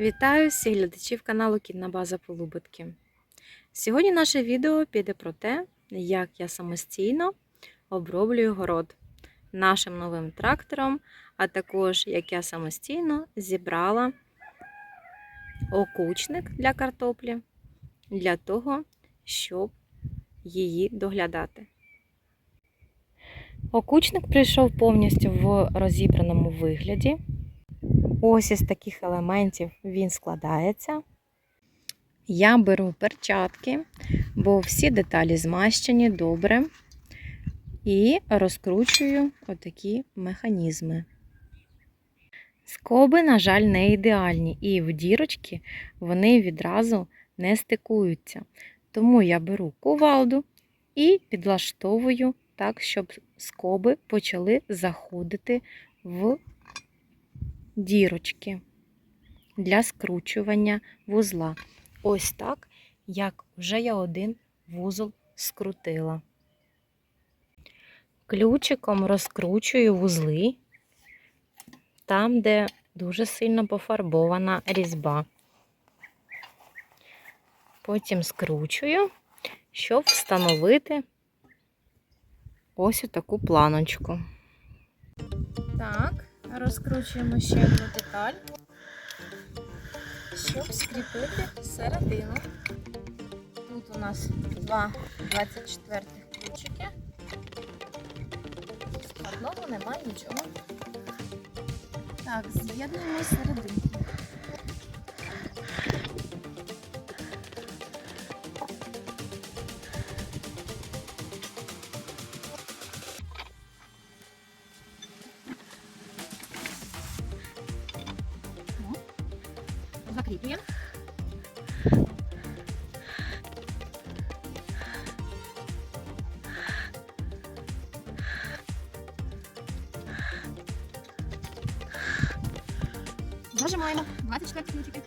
Вітаю всіх глядачів каналу Кінна База Полубитки. Сьогодні наше відео піде про те, як я самостійно оброблюю город нашим новим трактором, а також як я самостійно зібрала окучник для картоплі для того, щоб її доглядати. Окучник прийшов повністю в розібраному вигляді. Ось із таких елементів він складається. Я беру перчатки, бо всі деталі змащені добре. І розкручую отакі механізми. Скоби, на жаль, не ідеальні, і в дірочки вони відразу не стикуються. Тому я беру кувалду і підлаштовую так, щоб скоби почали заходити в дірочки для скручування вузла. Ось так, як вже я один вузол скрутила. Ключиком розкручую вузли там, де дуже сильно пофарбована різьба. Потім скручую, щоб встановити ось таку планочку. Так, розкручуємо ще одну деталь, щоб скріпити середину. Тут у нас два 24 ключики. Одного немає нічого. Так, з'єднуємо серединку. Закріплюємо. Зажимаємо 24 ключики.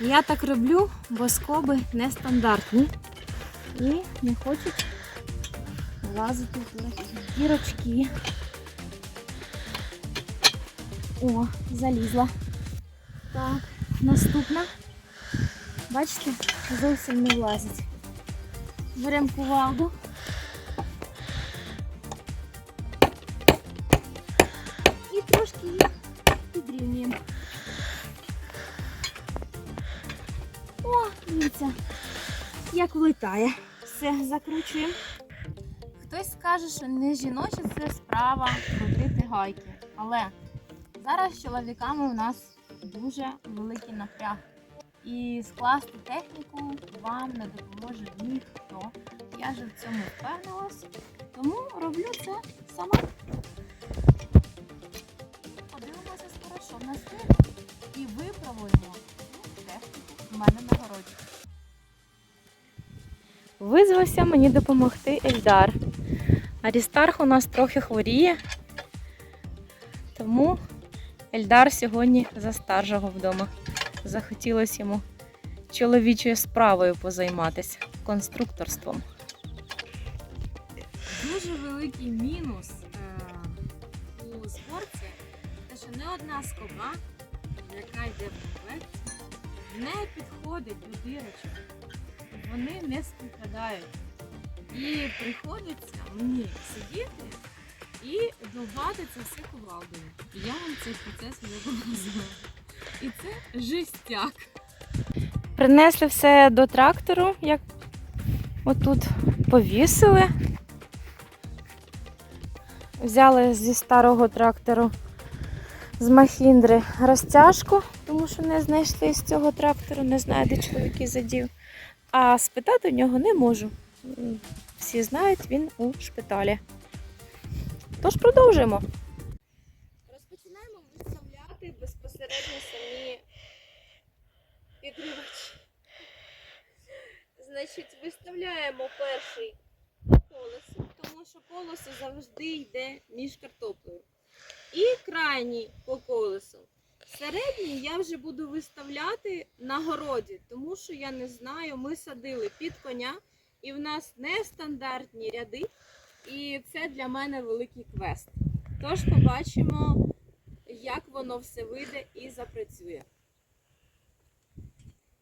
Я так роблю, бо скоби нестандартні і не хочуть влазити в дірочки. О, залізла. Так, наступна. Бачите, зовсім не влазить. Беремо кувалду. І трошки її підрівнюємо. Дивіться, як влітає. Все, закручуємо. Хтось скаже, що не жіноча це справа крутити гайки. Але зараз з чоловіками у нас дуже великий напряг. І скласти техніку вам не допоможе ніхто. Я ж в цьому впевнилась. Тому роблю це сама. Подивимося скоро, що в нас вийде. І техніку в мене на городі. Визвався мені допомогти Ельдар. Арістарх у нас трохи хворіє, тому Ельдар сьогодні за старшого вдома. Захотілося йому чоловічою справою позайматися конструкторством. Дуже великий мінус е, у зборці, те, що не одна скоба, яка йде в комплекті, не підходить до дірочок. Вони не співпадають. І приходиться мені сидіти і довбати це все кувалдою. Я вам цей процес не показую. І це жестяк. Принесли все до трактору, як отут повісили. Взяли зі старого трактору з Махіндри розтяжку, тому що не знайшли з цього трактору, не знаю, де чоловік задів. А спитати у нього не можу. Всі знають, він у шпиталі. Тож продовжуємо. Розпочинаємо виставляти безпосередньо самі підривачі. Значить, виставляємо перший колесо, тому що колесо завжди йде між картоплею. І крайній по колесу. Середній я вже буду виставляти на городі, тому що я не знаю, ми садили під коня, і в нас нестандартні ряди, і це для мене великий квест. Тож побачимо, як воно все вийде і запрацює.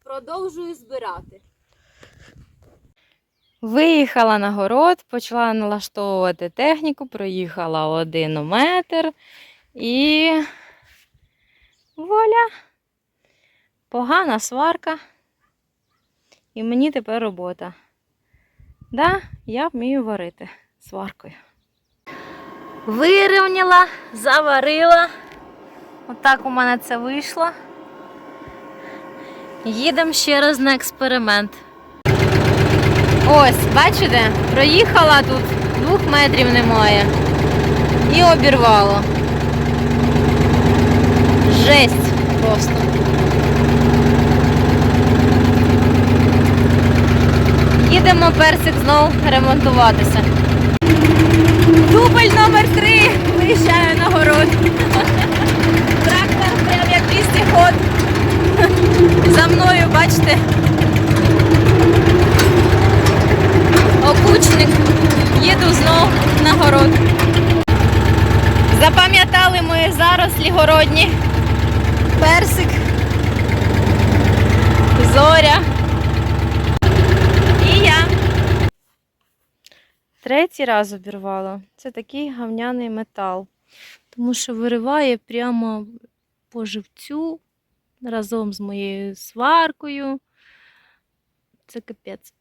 Продовжую збирати. Виїхала на город, почала налаштовувати техніку, проїхала один метр і Погана сварка. І мені тепер робота. Да, я вмію варити сваркою. Вирівняла, заварила. Отак у мене це вийшло. Їдемо ще раз на експеримент. Ось, бачите, проїхала тут, двох метрів немає. І обірвало. Жесть просто. Їдемо персик знов ремонтуватися. Дубль номер три. Виїжджаю на город. Трактор прям як ход. За мною, бачите, окучник. Їду знов на город. Запам'ятали мої зарослі городні. Персик. Зоря. І я. Третій раз обірвала. Це такий гавняний метал. Тому що вириває прямо по живцю разом з моєю сваркою. Це капець.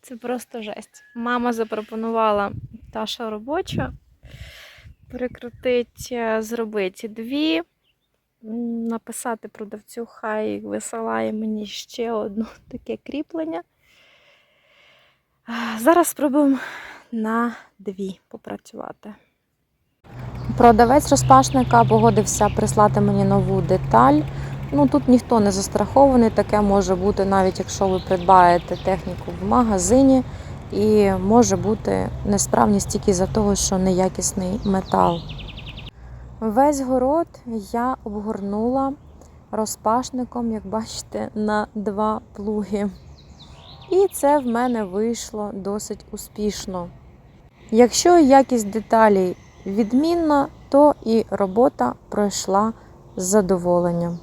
Це просто жесть. Мама запропонувала Таша робоча прикрутить, е, зробити дві, написати продавцю, хай висилає мені ще одне таке кріплення. Зараз спробуємо на дві попрацювати. Продавець розпашника погодився прислати мені нову деталь. Ну тут ніхто не застрахований, таке може бути навіть якщо ви придбаєте техніку в магазині, і може бути несправність тільки за того, що неякісний метал. Весь город я обгорнула розпашником, як бачите, на два плуги. І це в мене вийшло досить успішно. Якщо якість деталей відмінна, то і робота пройшла з задоволенням.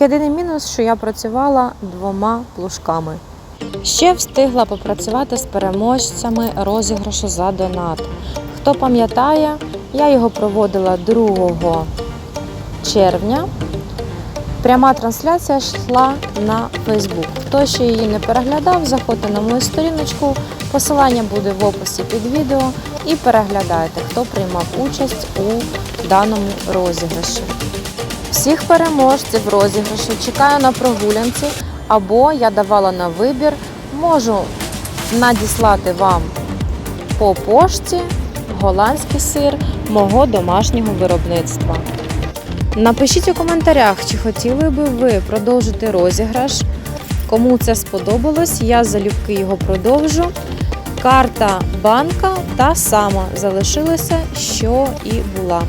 Єдиний мінус, що я працювала двома плужками. Ще встигла попрацювати з переможцями розіграшу за донат. Хто пам'ятає, я його проводила 2 червня. Пряма трансляція йшла на Фейсбук. Хто ще її не переглядав, заходьте на мою сторіночку. Посилання буде в описі під відео і переглядайте, хто приймав участь у даному розіграші. Всіх переможців розіграшу чекаю на прогулянці або я давала на вибір, можу надіслати вам по пошті голландський сир мого домашнього виробництва. Напишіть у коментарях, чи хотіли би ви продовжити розіграш. Кому це сподобалось, я залюбки його продовжу. Карта банка та сама залишилася, що і була.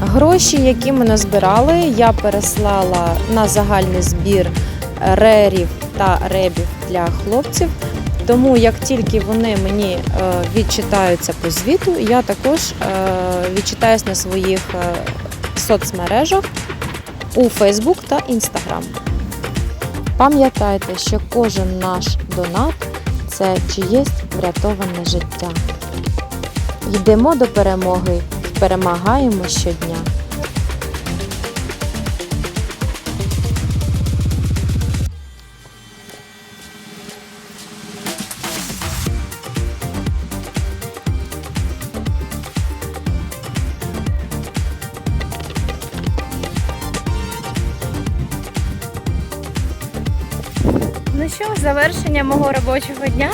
Гроші, які ми назбирали, я переслала на загальний збір рерів та ребів для хлопців. Тому як тільки вони мені е, відчитаються по звіту, я також е, відчитаюсь на своїх е, соцмережах у Facebook та Instagram. Пам'ятайте, що кожен наш донат це чиєсь врятоване життя. Йдемо до перемоги перемагаємо щодня. Ну що, завершення мого робочого дня.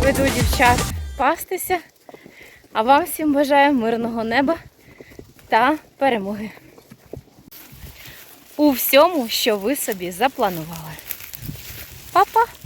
Веду дівчат пастися. А вам всім бажаю мирного неба та перемоги. У всьому, що ви собі запланували. Па-па!